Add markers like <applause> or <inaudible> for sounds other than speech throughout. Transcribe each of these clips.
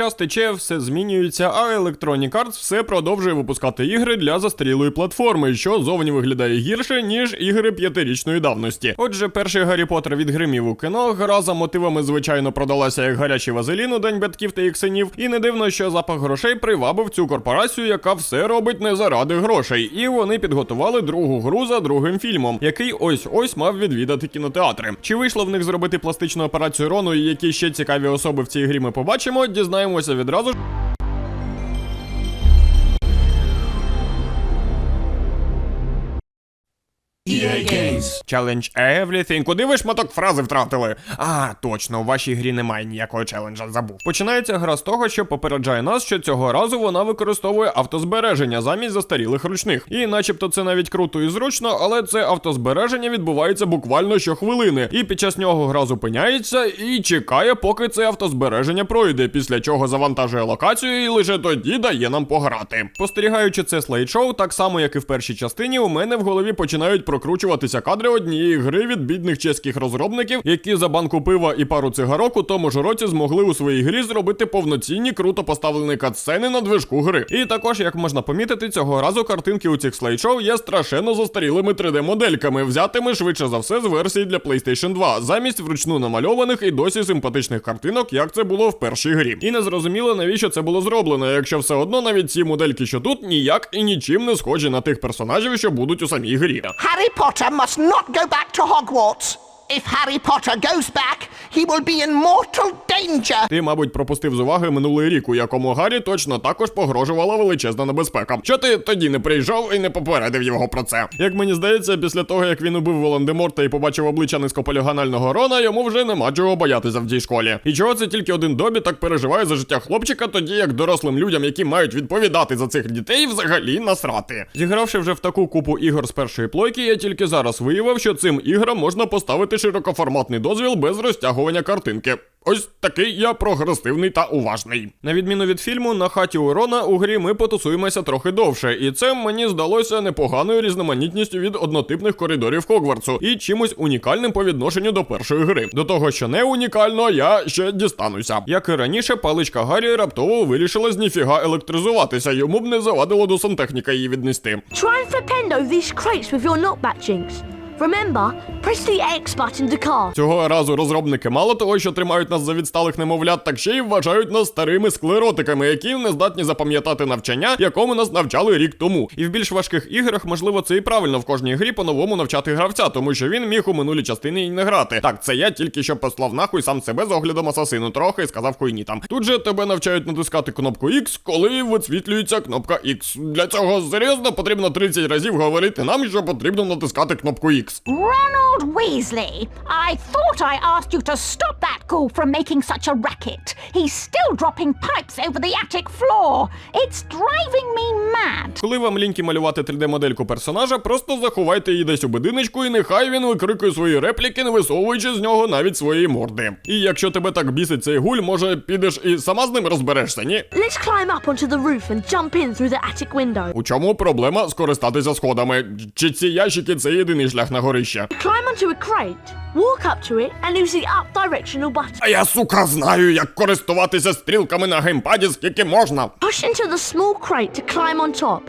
Час тече, все змінюється, а Electronic Arts все продовжує випускати ігри для застарілої платформи, що зовні виглядає гірше, ніж ігри п'ятирічної давності. Отже, перший Гаррі Поттер відгримів у кіно, гра за мотивами, звичайно, продалася як гарячий вазелін у день батьків та їх синів, і не дивно, що запах грошей привабив цю корпорацію, яка все робить не заради грошей. І вони підготували другу гру за другим фільмом, який ось ось мав відвідати кінотеатри. Чи вийшло в них зробити пластичну операцію Рону і які ще цікаві особи в цій грі ми побачимо, дізнаємося відразу EA Games. Challenge Everything. Куди ви шматок фрази втратили? А, точно, у вашій грі немає ніякого челенджа, забув. Починається гра з того, що попереджає нас, що цього разу вона використовує автозбереження замість застарілих ручних. І начебто це навіть круто і зручно, але це автозбереження відбувається буквально щохвилини. І під час нього гра зупиняється і чекає, поки це автозбереження пройде, після чого завантажує локацію і лише тоді дає нам пограти. Спостерігаючи це слайд-шоу, так само як і в першій частині, у мене в голові починають прокручуватися кадри однієї гри від бідних чеських розробників, які за банку пива і пару цигарок у тому ж році змогли у своїй грі зробити повноцінні круто поставлені катсцени на движку гри. І також, як можна помітити, цього разу картинки у цих слайд-шоу є страшенно застарілими 3D-модельками, взятими швидше за все з версії для PlayStation 2, замість вручну намальованих і досі симпатичних картинок, як це було в першій грі. І не зрозуміло, навіщо це було зроблено, якщо все одно навіть ці модельки, що тут, ніяк і нічим не схожі на тих персонажів, що будуть у самій грі. Harry Potter must not go back to Hogwarts. If Harry Potter goes back, he will be in mortal danger. Ти, мабуть, пропустив з уваги минулий рік, у якому Гаррі точно також погрожувала величезна небезпека. Що ти тоді не приїжджав і не попередив його про це? Як мені здається, після того як він убив Волан-де-Морта і побачив обличчя низькополіганального Рона, йому вже нема чого боятися в цій школі. І чого це тільки один добі так переживає за життя хлопчика, тоді як дорослим людям, які мають відповідати за цих дітей, взагалі насрати. Зігравши вже в таку купу ігор з першої плойки, я тільки зараз виявив, що цим іграм можна поставити широкоформатний дозвіл без розтягування картинки. Ось такий я прогресивний та уважний. На відміну від фільму, на хаті у Рона у грі ми потусуємося трохи довше, і це мені здалося непоганою різноманітністю від однотипних коридорів Хогвартсу і чимось унікальним по відношенню до першої гри. До того, що не унікально, я ще дістануся. Як і раніше, паличка Гаррі раптово вирішила з ніфіга електризуватися, йому б не завадило до сантехніка її віднести. Try and these crates with your knockback jinx. Remember, press the X button to cast. Цього разу розробники мало того, що тримають нас за відсталих немовлят, так ще й вважають нас старими склеротиками, які не здатні запам'ятати навчання, якому нас навчали рік тому. І в більш важких іграх, можливо, це і правильно в кожній грі по-новому навчати гравця, тому що він міг у минулій частині і не грати. Так, це я тільки що послав нахуй сам себе з оглядом асасину трохи і сказав хуйні там. Тут же тебе навчають натискати кнопку X, коли висвітлюється кнопка X. Для цього серйозно потрібно 30 разів говорити нам, що потрібно натискати кнопку X. Ronald Weasley, I thought I asked you to stop that ghoul from making such a racket. He's still dropping pipes over the attic floor. It's driving me mad. Коли вам ліньки малювати 3D-модельку персонажа, просто заховайте її десь у будиночку, і нехай він викрикує свої репліки, не висовуючи з нього навіть своєї морди. І якщо тебе так бісить цей гуль, може підеш і сама з ним розберешся, ні? Let's climb up onto the roof and jump in through the attic window. У чому проблема скористатися сходами? Чи ці ящики це єдиний шлях на горище? Climb onto a crate, walk up to it, and use the up directional button. А я сука знаю, як користуватися стрілками на геймпаді, скільки можна. Push into the small crate to climb on top,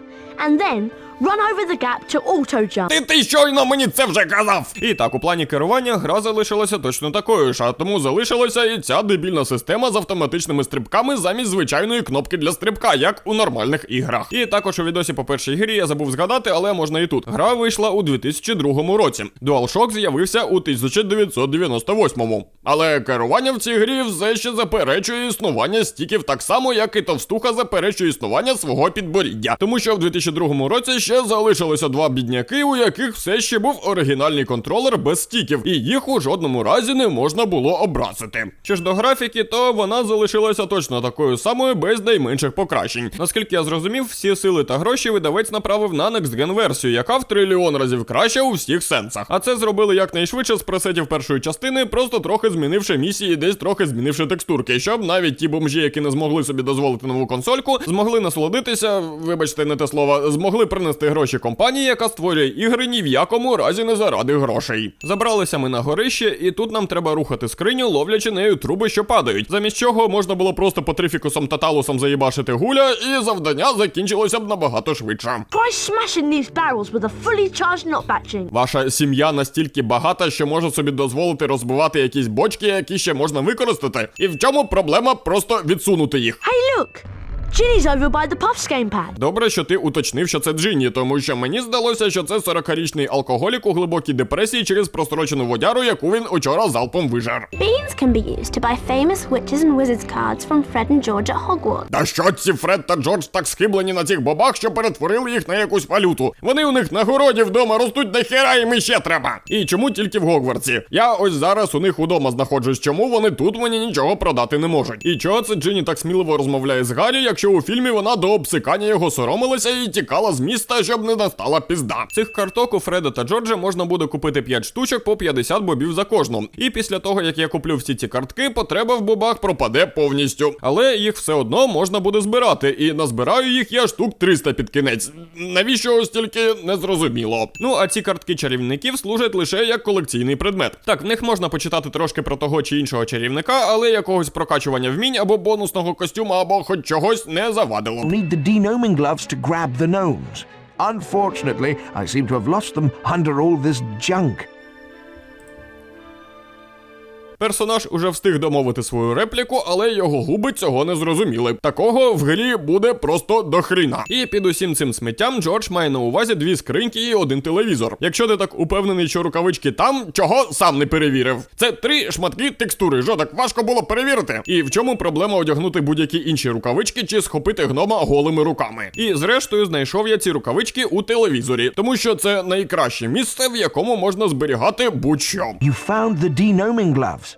and then run over the gap to auto jump. Ти ти щойно мені це вже казав. І так, у плані керування гра залишилася точно такою ж, а тому залишилася і ця дебільна система з автоматичними стрибками замість звичайної кнопки для стрибка, як у нормальних іграх. І також у відосі по першій грі я забув згадати, але можна і тут. Гра вийшла у 2002 році. DualShock з'явився у 1998. Але керування в цій грі все ще заперечує існування стіків так само, як і товстуха заперечує існування свого підборіддя. Тому що в 2002 році ще залишилося два бідняки, у яких все ще був оригінальний контролер без стіків, і їх у жодному разі не можна було образити. Що ж до графіки, то вона залишилася точно такою самою без найменших покращень. Наскільки я зрозумів, всі сили та гроші видавець направив на Next Gen версію, яка в трильйон разів краща у всіх сенсах. А це зробили якнайшвидше з пресетів першої частини, просто трохи змінивши місії, десь трохи змінивши текстурки, щоб навіть ті бомжі, які не змогли собі дозволити нову консольку, змогли насолодитися, вибачте, не те слово, змогли принести вивести гроші компанії, яка створює ігри ні в якому разі не заради грошей. Забралися ми на горище, і тут нам треба рухати скриню, ловлячи нею труби, що падають. Замість чого можна було просто потрифікусом та талусом заїбашити гуля, і завдання закінчилося б набагато швидше. These with a fully charged. Ваша сім'я настільки багата, що може собі дозволити розбивати якісь бочки, які ще можна використати. І в чому проблема просто відсунути їх? Hey, look! Ginny's over by the Puffs gamepad. Добре, що ти уточнив, що це Джинні, тому що мені здалося, що це 40-річний алкоголік у глибокій депресії через прострочену водяру, яку він учора залпом вижар. Beans can be used to buy famous witches and wizards cards from Fred and George at Hogwarts. Та що ці Фред та Джордж так схиблені на цих бобах, що перетворили їх на якусь валюту. Вони у них на городі вдома ростуть нахера їм іще треба. І чому тільки в Гогвартсі? Я ось зараз у них удома знаходжусь, чому вони тут мені нічого продати не можуть. І чого це Джинні так сміливо розмовляє з Гаррі, якщо у фільмі вона до обсикання його соромилася і тікала з міста, щоб не настала пізда. Цих карток у Фреда та Джорджа можна буде купити 5 штучок по 50 бобів за кожну. І після того, як я куплю всі ці картки, потреба в бобах пропаде повністю. Але їх все одно можна буде збирати, і назбираю їх я штук 300 під кінець. Навіщо ось тільки не. Ну а ці картки чарівників служать лише як колекційний предмет. Так, в них можна почитати трошки про того чи іншого чарівника, але якогось прокачування вмінь або бонусного костюма, або хоч чогось не завадило. Need the denoming gloves to grab the gnomes. Unfortunately, I seem to have lost them under all this junk. Персонаж уже встиг домовити свою репліку, але його губи цього не зрозуміли. Такого в грі буде просто до хріна. І під усім цим сміттям Джордж має на увазі дві скриньки і один телевізор. Якщо ти так упевнений, що рукавички там, чого сам не перевірив. Це три шматки текстури. Що так важко було перевірити? І в чому проблема одягнути будь-які інші рукавички чи схопити гнома голими руками? І зрештою знайшов я ці рукавички у телевізорі, тому що це найкраще місце, в якому можна зберігати будь-що. You found the denoming gloves.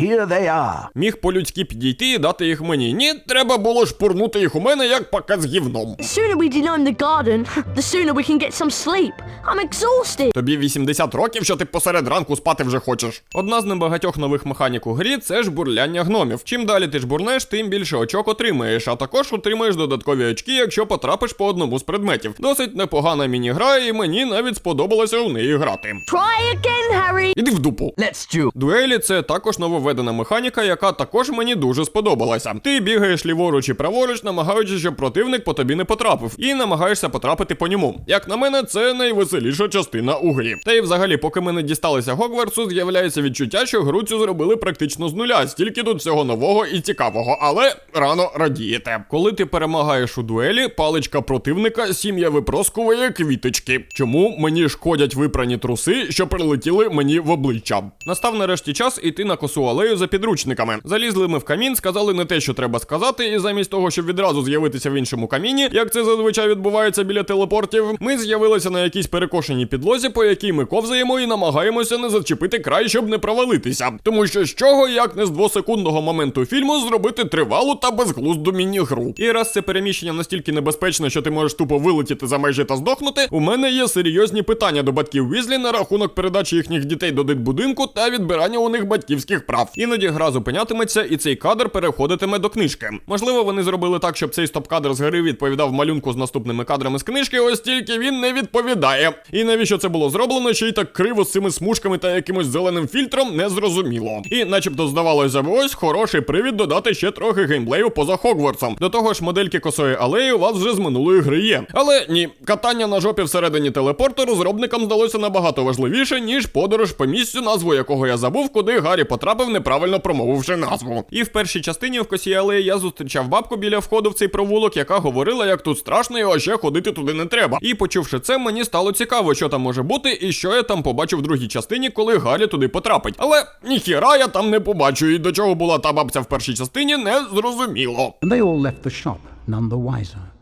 Here they are. Міг по-людськи підійти і дати їх мені. Ні, треба було шпурнути їх у мене як пакет з гівном. The sooner we denome the garden, the sooner we can get some sleep. I'm exhausted. Тобі 80 років, що ти посеред ранку спати вже хочеш. Одна з небагатьох нових механік у грі це ж бурляння гномів. Чим далі ти жбурнеш, тим більше очок отримаєш, а також отримаєш додаткові очки, якщо потрапиш по одному з предметів. Досить непогана міні-гра, і мені навіть сподобалося у неї грати. Try again, Harry. Іди в дупу. Let's do. Дуелі це також нововведена механіка, яка також мені дуже сподобалася. Ти бігаєш ліворуч і праворуч, намагаючись, щоб противник по тобі не потрапив, і намагаєшся потрапити по ньому. Як на мене, це найвеселіша частина у грі. Та й взагалі, поки ми не дісталися Гогвартсу, з'являється відчуття, що гру цю зробили практично з нуля, стільки тут всього нового і цікавого, але рано радієте. Коли ти перемагаєш у дуелі, паличка противника сім'я випроскує квіточки. Чому мені шкодять випрані труси, що прилетіли мені в обличчя? Настав нарешті час іти на косу алею за підручниками. Залізли ми в камін, сказали не те, що треба сказати, і замість того, щоб відразу з'явитися в іншому каміні, як це зазвичай відбувається біля телепортів, ми з'явилися на якійсь перекошеній підлозі, по якій ми ковзаємо і намагаємося не зачепити край, щоб не провалитися. Тому що з чого, як не з двосекундного моменту фільму, зробити тривалу та безглузду міні-гру. І раз це переміщення настільки небезпечне, що ти можеш тупо вилетіти за межі та здохнути, у мене є серйозні питання до батьків Візлі на рахунок передачі їхніх дітей до дитбудинку та відбирання у них батьківських прав. Іноді гра зупинятиметься, і цей кадр переходитиме до книжки. Можливо, вони зробили так, щоб цей стоп-кадр з гри відповідав малюнку з наступними кадрами з книжки, ось тільки він не відповідає. І навіщо це було зроблено, ще й так криво з цими смужками та якимось зеленим фільтром, не зрозуміло. І начебто здавалося б, ось хороший привід додати ще трохи геймплею поза Хогвартсом. До того ж, модельки косої алеї у вас вже з минулої гри є. Але ні, катання на жопі всередині телепорту розробникам здалося набагато важливіше, ніж подорож по місцю, назву якого я забув, куди Гаррі потрапив, неправильно промовивши назву. І в першій частині в косій алеї я зустрічав бабку біля входу в цей провулок, яка говорила, як тут страшно, і а ще ходити туди не треба. І почувши це, мені стало цікаво, що там може бути, і що я там побачу в другій частині, коли Гаррі туди потрапить. Але ніхіра я там не побачу, і до чого була та бабця в першій частині, не зрозуміло. they all left the shop none the wiser.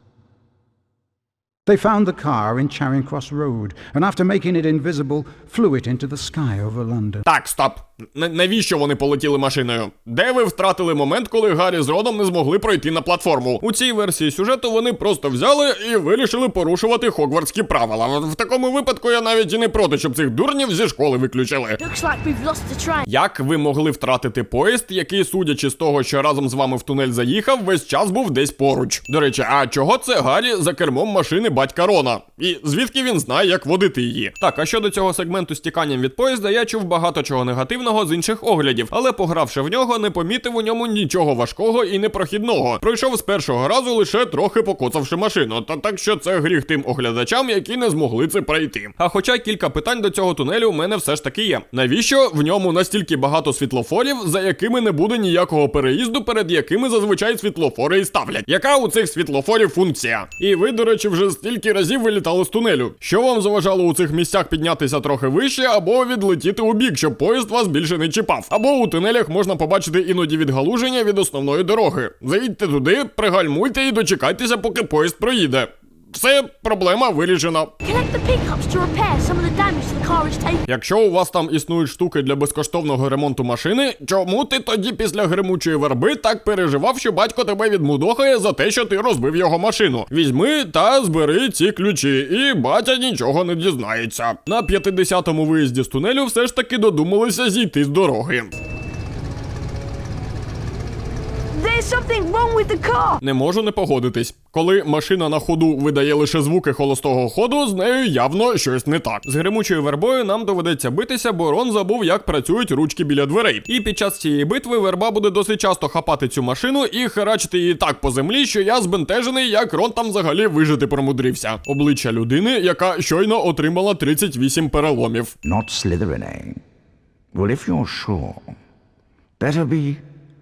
They found the car in Charing Cross Road, and after making it invisible, flew it into the sky over London. Так, стоп. Н- навіщо вони полетіли машиною? Де ви втратили момент, коли Гаррі з Родом не змогли пройти на платформу? У цій версії сюжету вони просто взяли і вирішили порушувати хогвартські правила. В такому випадку я навіть і не проти, щоб цих дурнів зі школи виключили. Looks like we've lost the train. Як ви могли втратити поїзд, який, судячи з того, що разом з вами в тунель заїхав, весь час був десь поруч? До речі, а чого це Гаррі за кермом машини батька Рона. І звідки він знає, як водити її. Так, а щодо цього сегменту з тіканням від поїзда, я чув багато чого негативного з інших оглядів, але погравши в нього, не помітив у ньому нічого важкого і непрохідного. Пройшов з першого разу лише трохи покоцавши машину. Та так що це гріх тим оглядачам, які не змогли це пройти. А хоча кілька питань до цього тунелю у мене все ж таки є. Навіщо в ньому настільки багато світлофорів, за якими не буде ніякого переїзду, перед якими зазвичай світлофори і ставлять? Яка у цих світлофорів функція? І ви, до речі, вже стільки разів вилітали з тунелю. Що вам заважало у цих місцях піднятися трохи вище або відлетіти у бік, щоб поїзд вас більше не чіпав? Або у тунелях можна побачити іноді відгалуження від основної дороги. Заїдьте туди, пригальмуйте і дочекайтеся, поки поїзд проїде. Все, проблема вирішена. Якщо у вас там існують штуки для безкоштовного ремонту машини, чому ти тоді після гримучої верби так переживав, що батько тебе відмудохає за те, що ти розбив його машину? Візьми та збери ці ключі, і батя нічого не дізнається. На 50-му виїзді з тунелю все ж таки додумалися зійти з дороги. There's something wrong with the car. Не можу не погодитись. Коли машина на ходу видає лише звуки холостого ходу, з нею явно щось не так. З гримучою вербою нам доведеться битися, бо Рон забув, як працюють ручки біля дверей. І під час цієї битви верба буде досить часто хапати цю машину і херачити її так по землі, що я збентежений, як Рон там взагалі вижити промудрився. Обличчя людини, яка щойно отримала 38 переломів. Not Slytherin, eh? Well, if you're sure, better be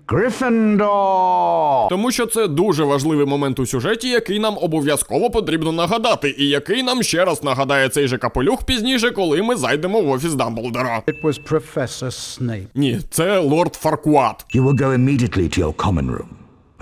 Gryffindor! Тому що це дуже важливий момент у сюжеті, який нам обов'язково потрібно нагадати, і який нам ще раз нагадає цей же капелюх пізніше, коли ми зайдемо в офіс Дамблдора. It was Professor Snape. Ні, це лорд Фаркуат. You will go immediately to your common room,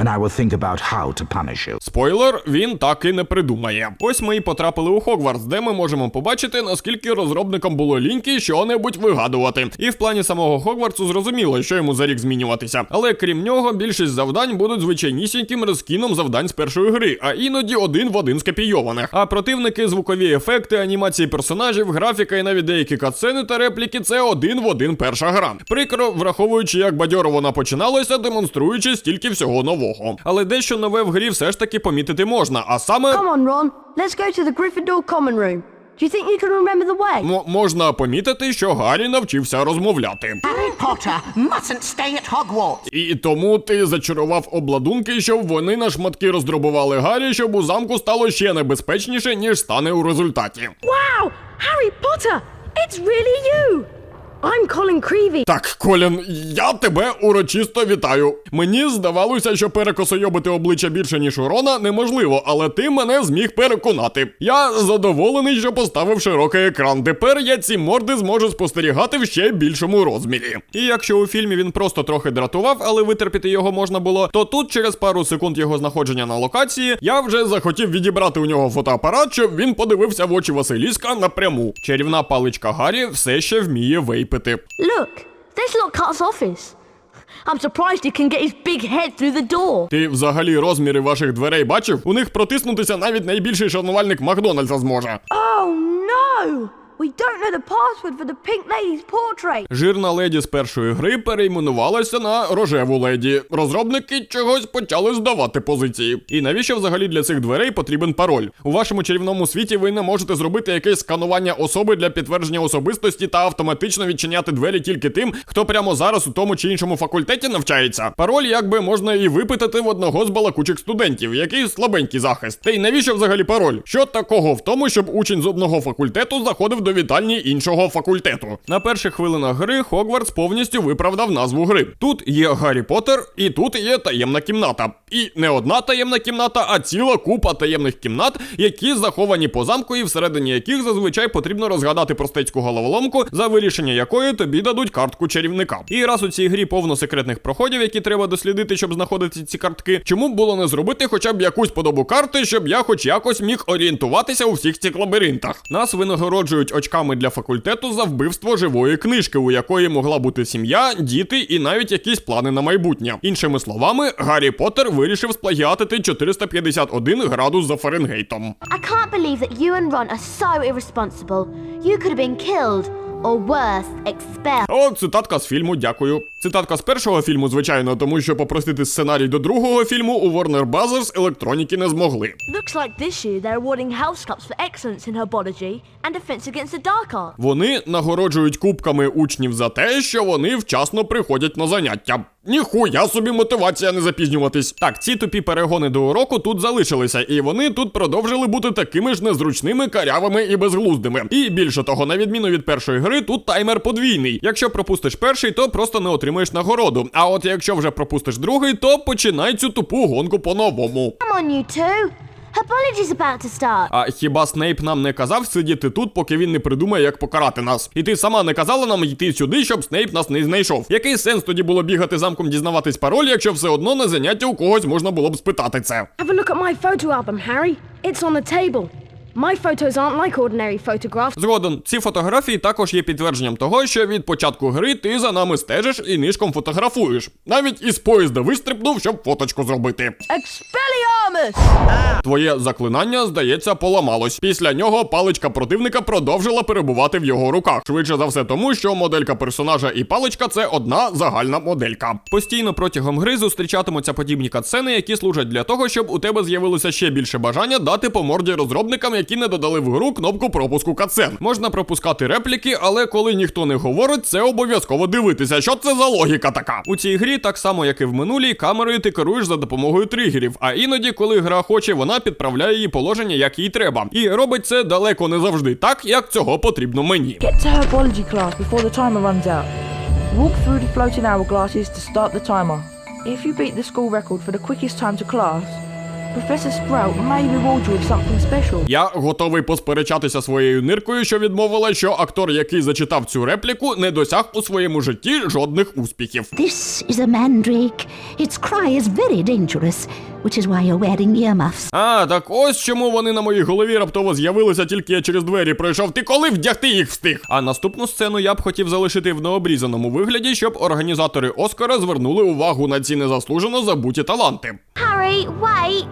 and I will think about how to punish you. Спойлер, він так і не придумає. Ось ми і потрапили у Хогвартс, де ми можемо побачити, наскільки розробникам було ліньки що-небудь вигадувати. І в плані самого Хогвартсу зрозуміло, що йому за рік змінюватися. Але крім нього, більшість завдань будуть звичайнісіньким розкіном завдань з першої гри, а іноді один в один скопійованих. А противники, звукові ефекти, анімації персонажів, графіка і навіть деякі катсцени та репліки це один в один перша гра. Прикро, враховуючи, як бадьоро вона починалася, демонструючи стільки всього нового. Але дещо нове в грі все ж таки помітити можна, а саме. Come on, Ron. Let's go to the Gryffindor common room. Do you think you can remember the way? М- можна помітити, що Гаррі навчився розмовляти. Harry Potter mustn't stay at Hogwarts. І тому ти зачарував обладунки, щоб вони на шматки роздробували Гаррі, щоб у замку стало ще небезпечніше, ніж стане у результаті. Wow! Harry Potter! It's really you! I'm Colin Creevy. Так, Колін, я тебе урочисто вітаю. Мені здавалося, що перекосойобити обличчя більше, ніж у Рона, неможливо, але ти мене зміг переконати. Я задоволений, що поставив широкий екран. Тепер я ці морди зможу спостерігати в ще більшому розмірі. І якщо у фільмі він просто трохи дратував, але витерпіти його можна було, то тут через пару секунд його знаходження на локації я вже захотів відібрати у нього фотоапарат, щоб він подивився в очі Василіска напряму. Чарівна паличка Гаррі все ще вміє вейпити. Look, there's Lockhart's office. I'm surprised he can get his big head through the door. Ти взагалі розміри ваших дверей бачив? У них протиснутися навіть найбільший шанувальник Макдональдса зможе. Oh no! We don't know the password for the pink lady's portrait. Жирна леді з першої гри перейменувалася на рожеву леді. Розробники чогось почали здавати позиції. І навіщо взагалі для цих дверей потрібен пароль? У вашому чарівному світі ви не можете зробити якесь сканування особи для підтвердження особистості та автоматично відчиняти двері тільки тим, хто прямо зараз у тому чи іншому факультеті навчається. Пароль якби можна і випитати в одного з балакучих студентів, який слабенький захист. Та й навіщо взагалі пароль? Що такого в тому, щоб учень з одного факультету заходив до вітальні іншого факультету? На перших хвилинах гри Хогвартс повністю виправдав назву гри. Тут є Гаррі Поттер, і тут є таємна кімната. І не одна таємна кімната, а ціла купа таємних кімнат, які заховані по замку, і всередині яких зазвичай потрібно розгадати простецьку головоломку, за вирішення якої тобі дадуть картку чарівника. І раз у цій грі повно секретних проходів, які треба дослідити, щоб знаходити ці картки, чому б було не зробити хоча б якусь подобу карти, щоб я хоч якось міг орієнтуватися у всіх цих лабіринтах. Нас винагороджують очками для факультету за вбивство живої книжки, у якої могла бути сім'я, діти і навіть якісь плани на майбутнє. Іншими словами, Гаррі Поттер вирішив сплагіатити 451 градус за Фаренгейтом. I can't believe that you and Ron are so irresponsible. You could have been killed, or worse, expelled. О, цитатка з фільму, дякую. Цитатка з першого фільму, звичайно, тому що попросити сценарій до другого фільму у Warner Bros. електроніки не змогли. Looks like this year they're awarding House Cups for excellence in herbology and defense against the dark art. Вони нагороджують кубками учнів за те, що вони вчасно приходять на заняття. Ніхуя собі мотивація не запізнюватись. Так, ці тупі перегони до уроку тут залишилися, і вони тут продовжили бути такими ж незручними, карявими і безглуздими. І більше того, на відміну від першої гри, тут таймер подвійний. Якщо пропустиш перший, то просто не отримаєш нагороду. А от якщо вже пропустиш другий, то починай цю тупу гонку по-новому. А хіба Снейп нам не казав сидіти тут, поки він не придумає, як покарати нас? І ти сама не казала нам йти сюди, щоб Снейп нас не знайшов. Який сенс тоді було бігати замком дізнаватись пароль, якщо все одно на заняття у когось можна було б спитати це? Have a look at my photo album, Harry. It's on the table. My photos aren't like ordinary photographs. Згодом, ці фотографії також є підтвердженням того, що від початку гри ти за нами стежиш і нишком фотографуєш. Навіть із поїзда вистрибнув, щоб фоточку зробити. Expelliarmus! Твоє заклинання, здається, поламалось. Після нього паличка противника продовжила перебувати в його руках. Швидше за все, тому що моделька персонажа і паличка це одна загальна моделька. Постійно протягом гри зустрічатимуться подібні катсцени, які служать для того, щоб у тебе з'явилося ще більше бажання дати по морді розробникам, які не додали в гру кнопку пропуску катсцен. Можна пропускати репліки, але коли ніхто не говорить, це обов'язково дивитися. Що це за логіка така? У цій грі, так само як і в минулій, камерою ти керуєш за допомогою тригерів. А іноді, коли гра хоче, вона підправляє її положення, як їй треба. І робить це далеко не завжди так, як цього потрібно мені. Walk through the floating hourglasses to start the timer. If you beat the school record for the quickest time to class, Professor Sprout may reward you with something special. Я готовий посперечатися своєю ниркою, що відмовила, що актор, який зачитав цю репліку, не досяг у своєму житті жодних успіхів. This is a mandrake. Its cry is very dangerous, which is why you're wearing earmuffs. А, так ось чому вони на моїй голові раптово з'явилися, тільки я через двері пройшов. Ти коли вдягти їх встиг? А наступну сцену я б хотів залишити в необрізаному вигляді, щоб організатори Оскара звернули увагу на ці незаслужено забуті таланти. Harry, wait.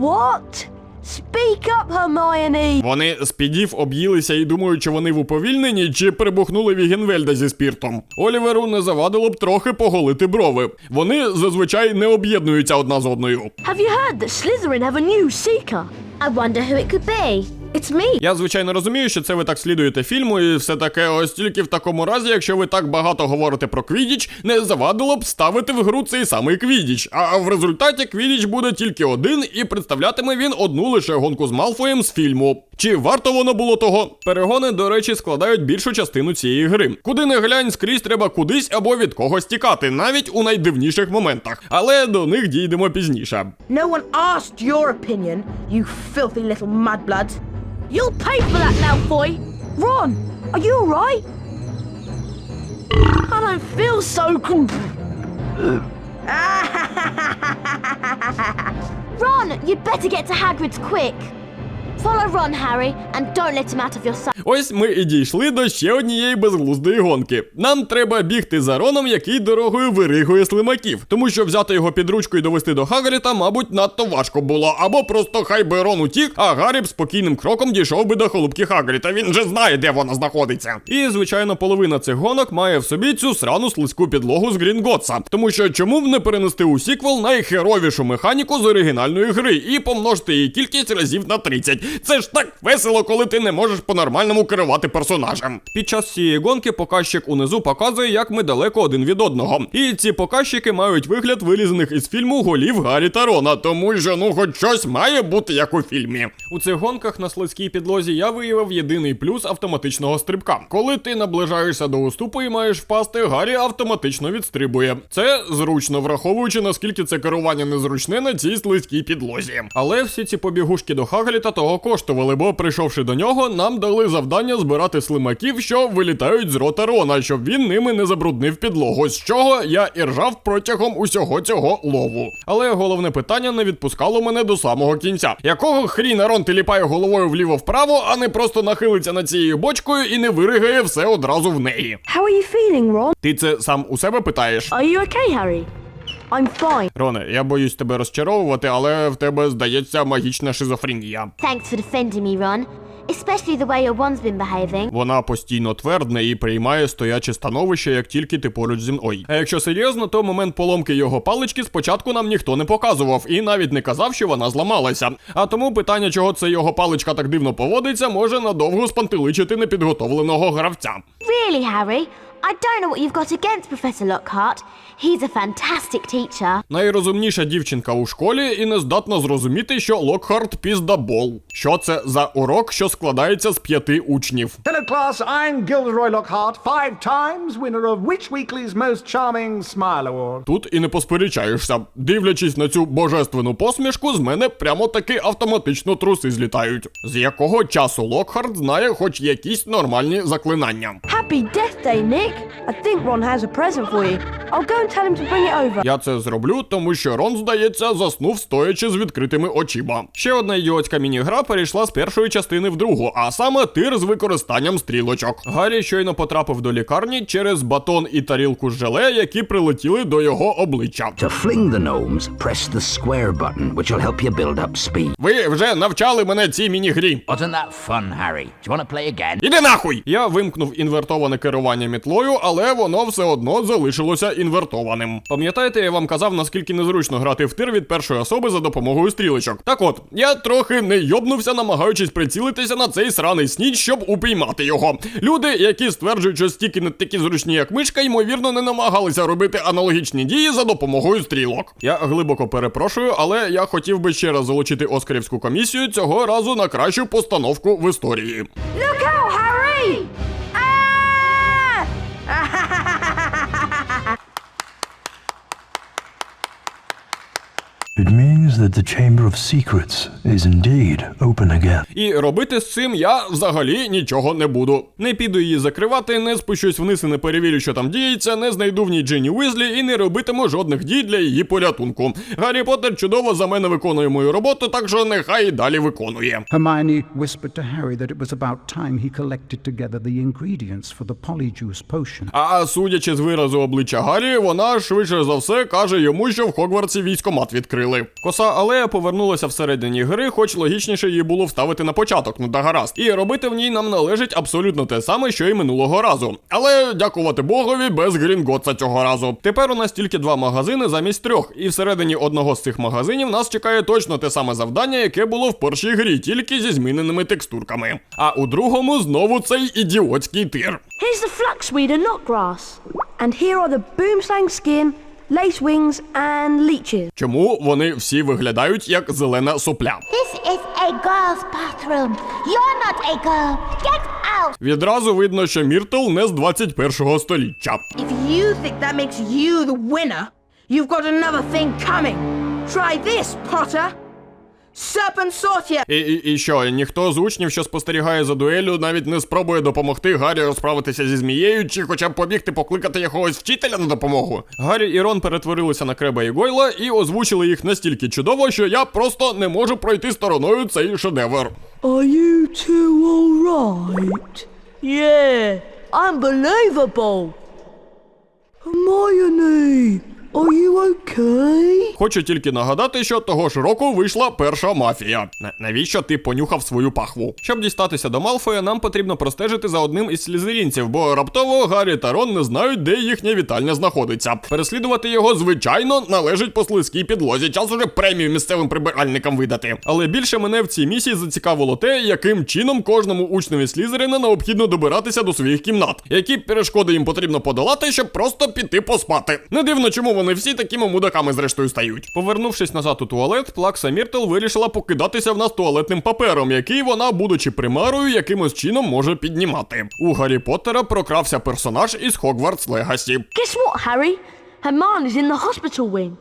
What? Speak up, Hermione! Вони з підів об'їлися і думають, чи вони в уповільненні чи перебухнули Вігенвельда зі спіртом. Оліверу не завадило б трохи поголити брови. Вони зазвичай не об'єднуються одна з одною. Have you heard that Slytherin have a new seeker? I wonder who it could be. It's me. Я звичайно розумію, що це ви так слідуєте фільму, і все таке, ось тільки в такому разі, якщо ви так багато говорите про Квідіч, не завадило б ставити в гру цей самий Квідіч. А в результаті Квідіч буде тільки один, і представлятиме він одну лише гонку з Малфоєм з фільму. Чи варто воно було того? Перегони, до речі, складають більшу частину цієї гри. Куди не глянь, скрізь треба кудись або від когось тікати, навіть у найдивніших моментах. Але до них дійдемо пізніше. No one asked your opinion, you filthy little mudbloods. You'll pay for that, Malfoy! Ron, are you alright? I don't feel so good. <laughs> Ron, you'd better get to Hagrid's quick. Follow Ron, Harry, and don't let him out of your sight. Ось ми і дійшли до ще однієї безглуздої гонки. Нам треба бігти за Роном, який дорогою виригує слимаків, тому що взяти його під ручку і довести до Хагріта, мабуть, надто важко було. Або просто хай би Рон утік, а Гаррі б спокійним кроком дійшов би до холубки Хагріта. Він же знає, де вона знаходиться. І звичайно, половина цих гонок має в собі цю срану слизьку підлогу з Грінготса. Тому що чому б не перенести у сіквел найхеровішу механіку з оригінальної гри і помножити її кількість разів на 30. Це ж так весело, коли ти не можеш по-нормальному керувати персонажем. Під час цієї гонки показчик унизу показує, як ми далеко один від одного. І ці показчики мають вигляд вилізаних із фільму голів Гаррі та Рона, тому що ну хоч щось має бути як у фільмі. У цих гонках на слизькій підлозі я виявив єдиний плюс автоматичного стрибка. Коли ти наближаєшся до уступу і маєш впасти, Гаррі автоматично відстрибує. Це зручно, враховуючи наскільки це керування незручне на цій слизькій підлозі. Але всі ці побігушки до Хагліта того коштували, бо прийшовши до нього, нам дали завдання збирати слимаків, що вилітають з рота Рона, щоб він ними не забруднив підлогу, з чого я і ржав протягом усього цього лову. Але головне питання не відпускало мене до самого кінця. Якого хріна Рон тиліпає головою вліво-вправо, а не просто нахилиться над цією бочкою і не виригає все одразу в неї. How are you feeling, Ron? Ти це сам у себе питаєш? Are you okay, Harry? I'm fine. Роне, я боюсь тебе розчаровувати, але в тебе здається магічна шизофренія. Thanks for defending me, Ron. especially the way your wand's been behaving. Вона постійно твердне і приймає стояче становище, як тільки ти поруч зі мною. А якщо серйозно, то момент поломки його палички спочатку нам ніхто не показував і навіть не казав, що вона зламалася. А тому питання, чого це його паличка так дивно поводиться, може надовго спантеличити непідготовленого гравця. Really, Harry? I don't know what you've got against Professor Lockhart. He's a fantastic teacher. Найрозумніша дівчинка у школі і не здатна зрозуміти, що Локхарт піздабол. Що це за урок, що складається з п'яти учнів? Hello, class. I'm Gilderoy Lockhart, five times winner of Which Weekly's Most Charming Smile Award. Тут і не посперечаєшся. Дивлячись на цю божественну посмішку, з мене прямо таки автоматично труси злітають. З якого часу Локхарт знає хоч якісь нормальні заклинання. Happy Death Day, Nick. I think Ron has a present for you. I'll go and tell him to bring it over. Я це зроблю, тому що Рон, здається, заснув стоячи з відкритими очима. Ще одна ідіотська міні-гра перейшла з першої частини в другу, а саме тир з використанням стрілочок. Гаррі щойно потрапив до лікарні через батон і тарілку з желе, які прилетіли до його обличчя. To fling the gnomes, press the square button, which will help you build up speed. Ви вже навчали мене цій міні-грі. Wasn't that fun, Harry? Do you want to play again? Іди нахуй! Я вимкнув інвертоване керування мітлою, але воно все одно залишилося інвертованим. Пам'ятаєте, я вам казав, наскільки незручно грати в тир від першої особи за допомогою стрілочок. Так от, я трохи не йобнувся, намагаючись прицілитися на цей сраний сніч, щоб упіймати його. Люди, які стверджують, що стіки не такі зручні, як мишка, ймовірно, не намагалися робити аналогічні дії за допомогою стрілок. Я глибоко перепрошую, але я хотів би ще раз залучити Оскарівську комісію цього разу на кращу постановку в історії. Look out, Harry! It means that the Chamber of Secrets is indeed open again. І робити з цим я взагалі нічого не буду. Не піду її закривати, не спущусь вниз і не перевірю, що там діється, не знайду в ній Джинні Уізлі і не робитиму жодних дій для її порятунку. Гаррі Поттер чудово за мене виконує мою роботу, так що нехай і далі виконує. Hermione whispered to Harry that it was about time he collected together the ingredients for the polyjuice potion. А судячи з виразу обличчя Гаррі, вона швидше за все каже йому, що в Хогвартсі військомат відкрили. Коса алея повернулася всередині гри, хоч логічніше її було вставити на початок, ну да гаразд. І робити в ній нам належить абсолютно те саме, що й минулого разу. Але дякувати Богові без Грінготса цього разу. Тепер у нас тільки два магазини замість трьох, і всередині одного з цих магазинів нас чекає точно те саме завдання, яке було в першій грі, тільки зі зміненими текстурками. А у другому знову цей ідіотський тир. Here's the fluxweed and knotgrass. And here are the boomslang skin, lace wings, and leeches. Чому вони всі виглядають як зелена сопля? This is a girl's bathroom. You're not a girl. Get out. Відразу видно, що Міртл не з 21-го століття. If you think that makes you the winner, you've got another thing coming. Try this, Potter. Serpent Sortier. І, і, і що, ніхто з учнів, що спостерігає за дуелю, навіть не спробує допомогти Гаррі розправитися зі змією, чи хоча б побігти покликати якогось вчителя на допомогу. Гаррі і Рон перетворилися на Креба і Гойла і озвучили їх настільки чудово, що я просто не можу пройти стороною цей шедевр. Are you two alright? Yeah, unbelievable. Hermione, are you okay? Хочу тільки нагадати, що того ж року вийшла перша мафія. На- навіщо ти понюхав свою пахву? Щоб дістатися до Малфоя, нам потрібно простежити за одним із слізерінців, бо раптово Гаррі та Рон не знають, де їхня вітальня знаходиться. Переслідувати його, звичайно, належить по слизькій підлозі. Час уже премію місцевим прибиральникам видати. Але більше мене в цій місії зацікавило те, яким чином кожному учневі Слізерина необхідно добиратися до своїх кімнат, які перешкоди їм потрібно подолати, щоб просто піти поспати. Не дивно, чому вони всі такими мудаками зрештою стають. Повернувшись назад у туалет, Плакса Міртл вирішила покидатися в нас туалетним папером, який вона, будучи примарою, якимось чином може піднімати. У Гаррі Поттера прокрався персонаж із Хогвартс Легасі. Guess what, Harry? is in the hospital wing.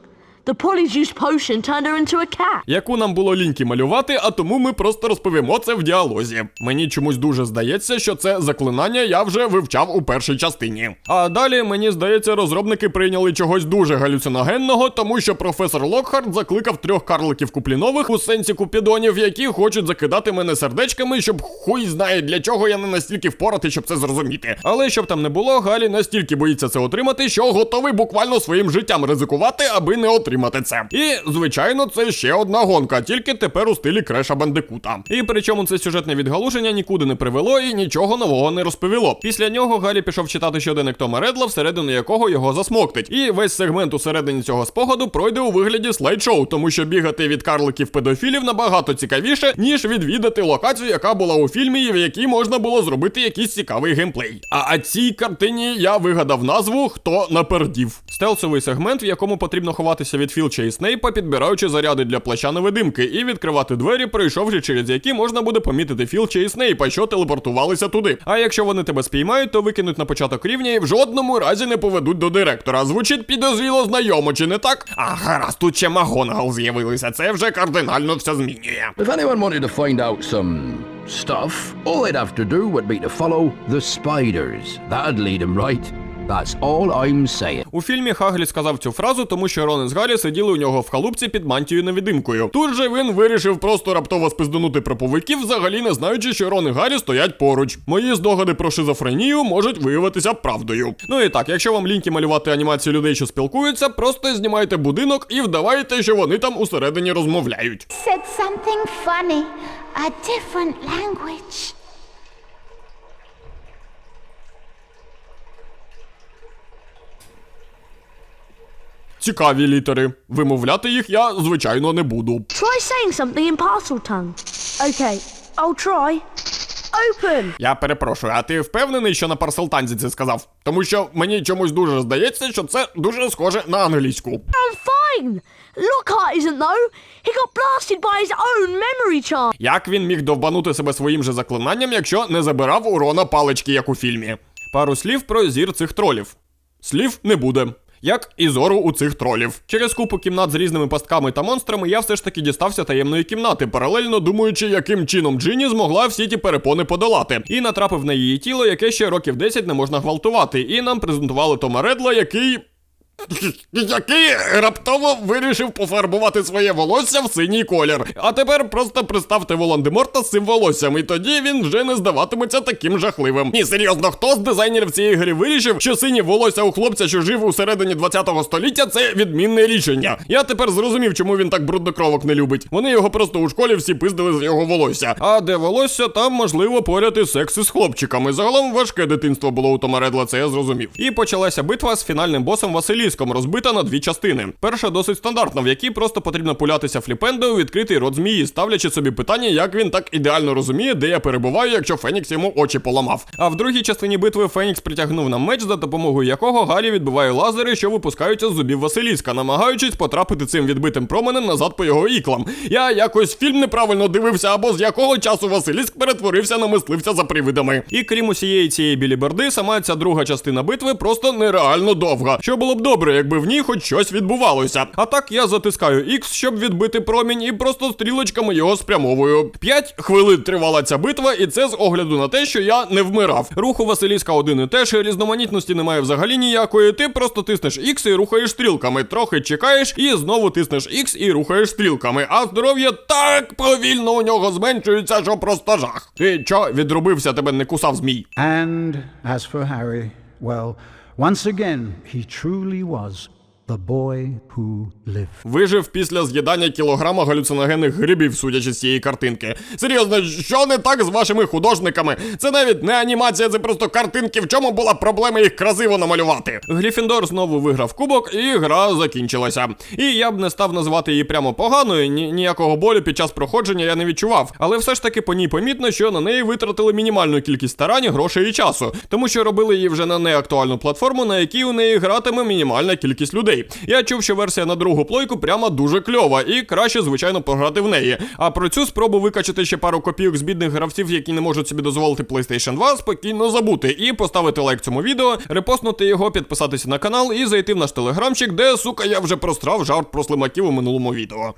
The polyjuice potion turned her into a cat. яку нам було ліньки малювати, а тому ми просто розповімо це в діалозі. Мені чомусь дуже здається, що це заклинання я вже вивчав у першій частині. А далі мені здається, розробники прийняли чогось дуже галюциногенного, тому що професор Локхарт закликав трьох карликів куплінових у сенсі купідонів, які хочуть закидати мене сердечками, щоб хуй знає для чого я не настільки впоратий, щоб це зрозуміти. Але щоб там не було, Галі настільки боїться це отримати, що готовий буквально своїм життям ризикувати, аби не отримати. Витримати це. І, звичайно, це ще одна гонка, тільки тепер у стилі Креша Бандикута. І причому це сюжетне відгалуження нікуди не привело і нічого нового не розповіло. Після нього Гаррі пішов читати щоденник Тома Редла, всередину якого його засмоктить. І весь сегмент усередині цього спогаду пройде у вигляді слайд-шоу, тому що бігати від карликів педофілів набагато цікавіше, ніж відвідати локацію, яка була у фільмі, і в якій можна було зробити якийсь цікавий геймплей. А, а цій картині я вигадав назву Хто напердів. Стелсовий сегмент, в якому потрібно ховатися від Філча і Снейпа, підбираючи заряди для плаща невидимки, і відкривати двері, пройшовши через які можна буде помітити Філча і Снейпа, що телепортувалися туди. А якщо вони тебе спіймають, то викинуть на початок рівня і в жодному разі не поведуть до директора. Звучить підозріло знайомо, чи не так? А гаразд, тут ще Магонгал з'явилися. Це вже кардинально все змінює. If anyone wanted to find out some stuff, all they'd have to do would be to follow the spiders. That'd lead them right. That's all I'm saying. У фільмі Хаглі сказав цю фразу, тому що Рон із Гаррі сиділи у нього в халупці під мантією невидимкою. Тут же він вирішив просто раптово спизданути проповиків, взагалі не знаючи, що Рон і Гаррі стоять поруч. Мої здогади про шизофренію можуть виявитися правдою. Ну і так, якщо вам ліньки малювати анімацію людей, що спілкуються, просто знімайте будинок і вдавайте, що вони там усередині розмовляють. Said something funny. A different language. Цікаві літери. Вимовляти їх я, звичайно, не буду. Try saying something in parcel tongue. Okay, I'll try. Open! Я перепрошую, а ти впевнений, що на парселтанзі це сказав? Тому що мені чомусь дуже здається, що це дуже схоже на англійську. I'm fine! Lockhart isn't though. He got blasted by his own memory charm. Як він міг довбанути себе своїм же заклинанням, якщо не забирав у Рона палички, як у фільмі? Пару слів про зір цих тролів. Слів не буде. Як і зору у цих тролів. Через купу кімнат з різними пастками та монстрами я все ж таки дістався таємної кімнати, паралельно думаючи, яким чином Джині змогла всі ті перепони подолати. І натрапив на її тіло, яке ще років 10 не можна гвалтувати. І нам презентували Тома Редла, який. Який раптово вирішив пофарбувати своє волосся в синій колір. А тепер просто представте Волан-де-Морта з цим волоссям, і тоді він вже не здаватиметься таким жахливим. Ні, серйозно, хто з дизайнерів цієї гри вирішив, що синє волосся у хлопця, що жив у середині 20-го століття, це відмінне рішення. Я тепер зрозумів, чому він так бруднокровок не любить. Вони його просто у школі всі пиздили з його волосся. А де волосся, там можливо поряд і секси з хлопчиками. Загалом важке дитинство було у Тома Редла, це я зрозумів. І почалася битва з фінальним босом Василіском, розбита на дві частини. Перша досить стандартна, в якій просто потрібно пулятися фліпендо у відкритий рот змії, ставлячи собі питання, як він так ідеально розуміє, де я перебуваю, якщо Фенікс йому очі поламав. А в другій частині битви Фенікс притягнув нам меч, за допомогою якого Гаррі відбиває лазери, що випускаються з зубів Василіска, намагаючись потрапити цим відбитим променем назад по його іклам. Я якось фільм неправильно дивився, або з якого часу Василіск перетворився на мисливця за привидами. І крім усієї цієї біліберди, сама ця друга частина битви просто нереально довга. Що було б добре, якби в ній хоч щось відбувалося. А так я затискаю X, щоб відбити промінь, і просто стрілочками його спрямовую. П'ять хвилин тривала ця битва, і це з огляду на те, що я не вмирав. Руху Василіска один і теж, різноманітності немає взагалі ніякої. Ти просто тиснеш X і рухаєш стрілками. Трохи чекаєш і знову тиснеш X і рухаєш стрілками. А здоров'я так повільно у нього зменшується, що просто жах. Ти чо, відрубився, тебе не кусав змій? And as for Harry, well, once again, he truly was the boy who lived. Вижив після з'їдання кілограма галюциногенних грибів, судячи з цієї картинки. Серйозно, що не так з вашими художниками? Це навіть не анімація, це просто картинки. В чому була проблема їх красиво намалювати? Гріфіндор знову виграв кубок, і гра закінчилася. І я б не став називати її прямо поганою, ні, ніякого болю під час проходження я не відчував. Але все ж таки по ній помітно, що на неї витратили мінімальну кількість старань, грошей і часу, тому що робили її вже на неактуальну платформу, на якій у неї гратиме мінімальна кількість людей. Я чув, що версія на другу плойку прямо дуже кльова, і краще, звичайно, пограти в неї. А про цю спробу викачати ще пару копійок з бідних гравців, які не можуть собі дозволити PlayStation 2, спокійно забути і поставити лайк цьому відео, репостнути його, підписатися на канал і зайти в наш телеграмчик, де сука я вже прострав жарт про слимаків у минулому відео.